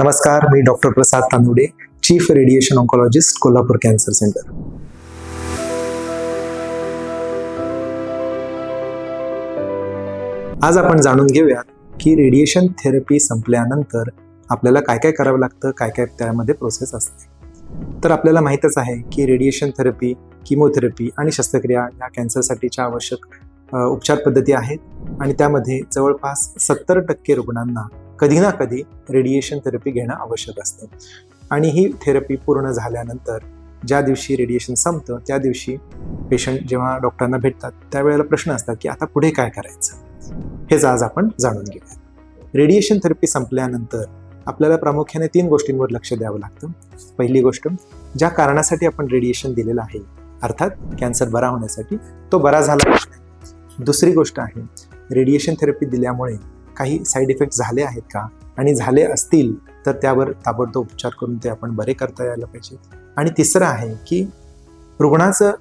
नमस्कार मी doctor Prasad Tandude chief radiation oncologist Kolhapur cancer centre आज आपण जाणून घेऊयात की रेडिएशन थेरपी संपल्यानंतर आपल्याला काय काय करावं लागतं काय काय त्यामध्ये प्रोसेस असते. तर आपल्याला माहीतच आहे की रेडिएशन थेरपी किमोथेरपी आणि शस्त्रक्रिया या कॅन्सरसाठीच्या आवश्यक उपचार पद्धती आहेत. आणि त्यामध्ये जवळपास सत्तर टक्के रुग्णांना कधी ना कधी रेडिएशन थेरपी घेणं आवश्यक असतं. आणि ही थेरपी पूर्ण झाल्यानंतर ज्या दिवशी रेडिएशन संपतं त्या दिवशी पेशंट जेव्हा डॉक्टरांना भेटतात त्यावेळेला प्रश्न असतात की आता पुढे काय करायचं? हेच आज आपण जाणून घेऊया रेडिएशन थेरपी संपल्यानंतर आपल्याला प्रामुख्याने तीन गोष्टींवर लक्ष द्यावं लागतं. पहिली गोष्ट ज्या कारणासाठी आपण रेडिएशन दिलेलं आहे अर्थात कॅन्सर बरा होण्यासाठी तो बरा झाला दुसरी गोष्ट आहे रेडिएशन थेरपी दिल्यामुळे काही साईड इफेक्ट झाले आहेत का? आणि झाले असतील तर त्यावर ताबडतोब उपचार करून ते आपण बरे करता यायला पाहिजे. आणि तिसरं आहे की रुग्णाचं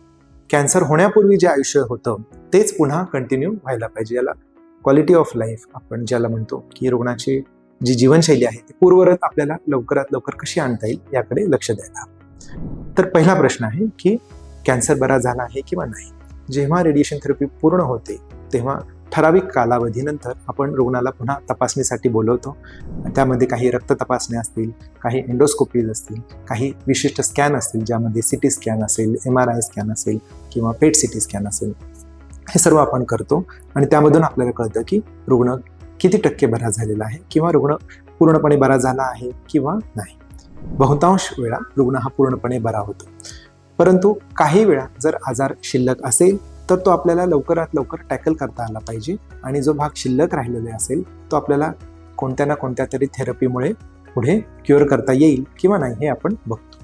कॅन्सर होण्यापूर्वी जे आयुष्य होतं तेच पुन्हा कंटिन्यू व्हायला पाहिजे. याला क्वालिटी ऑफ लाईफ आपण ज्याला म्हणतो की रुग्णाची जी जीवनशैली आहे ती पूर्वरत आपल्याला लवकरात लवकर कशी आणता येईल याकडे लक्ष द्यायला तर पहिला प्रश्न आहे की कॅन्सर बरा झाला आहे किंवा नाही? जेव्हा रेडिएशन थेरपी पूर्ण होते तेव्हा ठराविक कालावधीनंतर आपण रुग्णाला पुन्हा तपासणीसाठी बोलवतो. त्यामध्ये काही रक्त तपासण्या असतील काही एंडोस्कोपीज असतील काही विशिष्ट स्कॅन असतील ज्यामध्ये सी टी स्कॅन असेल एम आर आय स्कॅन असेल किंवा पेट सी टी स्कॅन असेल हे सर्व आपण करतो. आणि त्यामधून आपल्याला कळतं की रुग्ण किती टक्के बरा झालेला आहे किंवा रुग्ण पूर्णपणे बरा झाला आहे किंवा नाही. बहुतांश वेळा रुग्ण हा पूर्णपणे बरा होतो. परंतु काही वेळा जर आजार शिल्लक असेल तर तो आपल्याला लवकरात लवकर टॅकल करता आला पाहिजे आणि जो भाग शिल्लक राहिलेला असेल तो आपल्याला कोणत्या ना कोणत्या तरी थेरपीमुळे पुढे क्युअर करता येईल किंवा नाही हे आपण बघतो.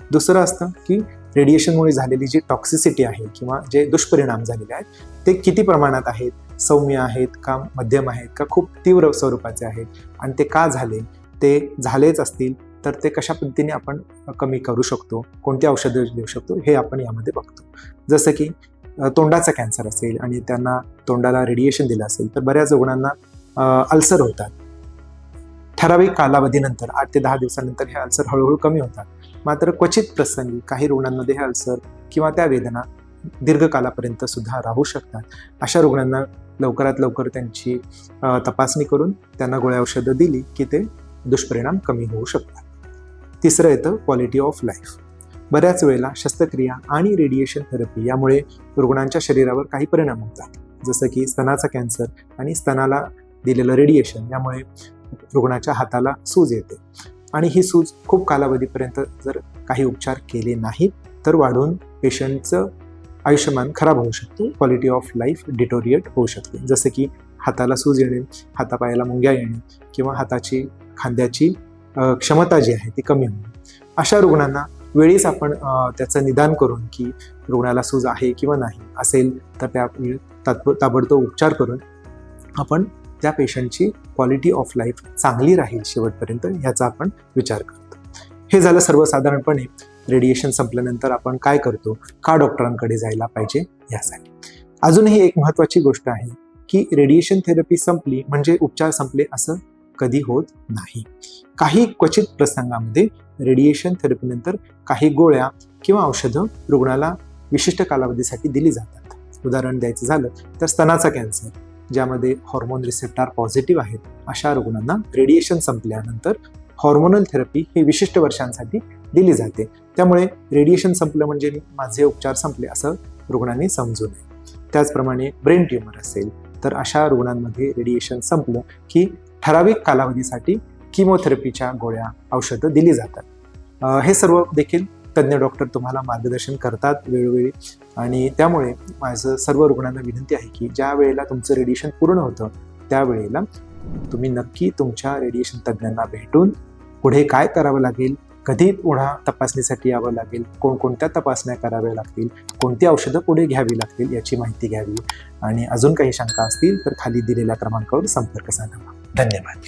दुसरं असतं की रेडिएशनमुळे झालेली जी टॉक्सिसिटी आहे किंवा जे दुष्परिणाम झालेले आहेत ते किती प्रमाणात आहेत सौम्य आहेत का मध्यम आहेत का खूप तीव्र स्वरूपाचे आहेत आणि ते का झाले ते झालेच असतील तर ते कशा पद्धतीने आपण कमी करू शकतो कोणती औषधं देऊ शकतो हे आपण यामध्ये बघतो. जसं की तोंडाचा कॅन्सर असेल आणि त्यांना तोंडाला रेडिएशन दिलं असेल तर बऱ्याच रुग्णांना अल्सर होतात. ठराविक कालावधीनंतर आठ ते दहा दिवसानंतर हे अल्सर हळूहळू कमी होतात. मात्र क्वचित प्रसंगी काही रुग्णांमध्ये हे अल्सर किंवा त्या वेदना दीर्घकालापर्यंत सुद्धा राहू शकतात. अशा रुग्णांना लवकरात लवकर त्यांची तपासणी करून त्यांना गोळ्या औषधं दिली की ते दुष्परिणाम कमी होऊ शकतात. तिसरं येतं क्वालिटी ऑफ लाईफ बऱ्याच वेळेला शस्त्रक्रिया आणि रेडिएशन थेरपी यामुळे रुग्णांच्या शरीरावर काही परिणाम होतात. जसं की स्तनाचा कॅन्सर आणि स्तनाला दिलेलं रेडिएशन यामुळे रुग्णाच्या हाताला सूज येते. आणि ही सूज खूप कालावधीपर्यंत जर काही उपचार केले नाहीत तर वाढून पेशंटचं आयुष्यमान खराब होऊ शकतो क्वालिटी ऑफ लाईफ डिटोरिएट होऊ शकते. जसं की हाताला सूज येणे हातापायाला मुंग्या येणे किंवा हाताची खांद्याची क्षमता जी आहे ती कमी होणे. अशा रुग्णांना वेळीच आपण त्याचं निदान करून की रुग्णाला सूज आहे किंवा नाही असेल तर त्या तात्प ताबडतोब उपचार करून आपण त्या पेशंटची क्वालिटी ऑफ लाईफ चांगली राहील शेवटपर्यंत ह्याचा आपण विचार करतो. हे झालं सर्वसाधारणपणे. रेडिएशन संपल्यानंतर आपण काय करतो? का डॉक्टरांकडे जायला पाहिजे यासाठी. अजूनही एक महत्त्वाची गोष्ट आहे की रेडिएशन थेरपी संपली म्हणजे उपचार संपले असं कधी होत नाही. काही क्वचित प्रसंगामध्ये रेडिएशन थेरपीनंतर काही गोळ्या किंवा औषधं रुग्णाला विशिष्ट कालावधीसाठी दिली जातात. उदाहरण द्यायचं झालं तर स्तनाचा कॅन्सर ज्यामध्ये हॉर्मोन रिसेप्टार पॉझिटिव्ह आहेत अशा रुग्णांना रेडिएशन संपल्यानंतर हॉर्मोनल थेरपी ही विशिष्ट वर्षांसाठी दिली जाते. त्यामुळे रेडिएशन संपलं म्हणजे माझे उपचार संपले असं रुग्णांनी समजू नये. त्याचप्रमाणे ब्रेन ट्युमर असेल तर अशा रुग्णांमध्ये रेडिएशन संपलं की ठराविक कालावधीसाठी किमोथेरपीच्या गोळ्या औषधं दिली जातात. हे सर्व देखील तज्ज्ञ डॉक्टर तुम्हाला मार्गदर्शन करतात वेळोवेळी आणि त्यामुळे माझं सर्व रुग्णांना विनंती आहे की ज्या वेळेला तुमचं रेडिएशन पूर्ण होतं त्यावेळेला तुम्ही नक्की तुमच्या रेडिएशन तज्ज्ञांना भेटून पुढे काय करावं लागेल कधी पुन्हा तपासणीसाठी यावं लागेल कोणकोणत्या तपासण्या कराव्या लागतील कोणती औषधं पुढे घ्यावी लागतील याची माहिती घ्यावी. आणि अजून काही शंका असतील तर खाली दिलेल्या क्रमांकावर संपर्क साधावा धन्यवाद.